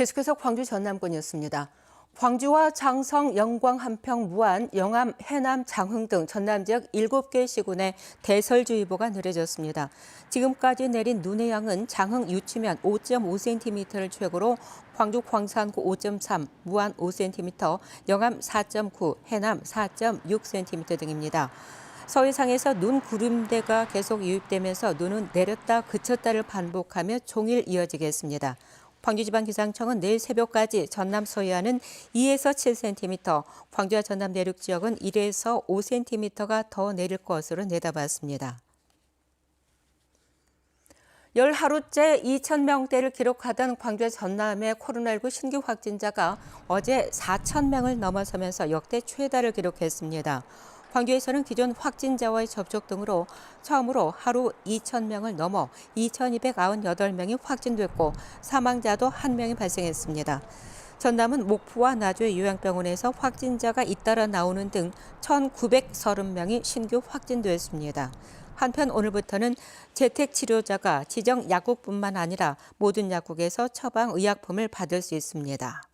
계속해서 광주 전남권이었습니다. 광주와 장성, 영광, 한평, 무안, 영암, 해남, 장흥 등 전남 지역 7개 시군에 대설주의보가 내려졌습니다. 지금까지 내린 눈의 양은 장흥 유치면 5.5cm를 최고로 광주 광산구 5.3, 무안 5cm, 영암 4.9, 해남 4.6cm 등입니다. 서해상에서 눈 구름대가 계속 유입되면서 눈은 내렸다 그쳤다를 반복하며 종일 이어지겠습니다. 광주지방기상청은 내일 새벽까지 전남 서해안은 2에서 7cm, 광주와 전남 내륙 지역은 1에서 5cm가 더 내릴 것으로 내다봤습니다. 열 하루째 2,000명대를 기록하던 광주와 전남의 코로나19 신규 확진자가 어제 4,000명을 넘어서면서 역대 최다를 기록했습니다. 광주에서는 기존 확진자와의 접촉 등으로 처음으로 하루 2,000명을 넘어 2,298명이 확진됐고 사망자도 1명이 발생했습니다. 전남은 목포와 나주의 요양병원에서 확진자가 잇따라 나오는 등 1,930명이 신규 확진됐습니다. 한편 오늘부터는 재택 치료자가 지정 약국뿐만 아니라 모든 약국에서 처방 의약품을 받을 수 있습니다.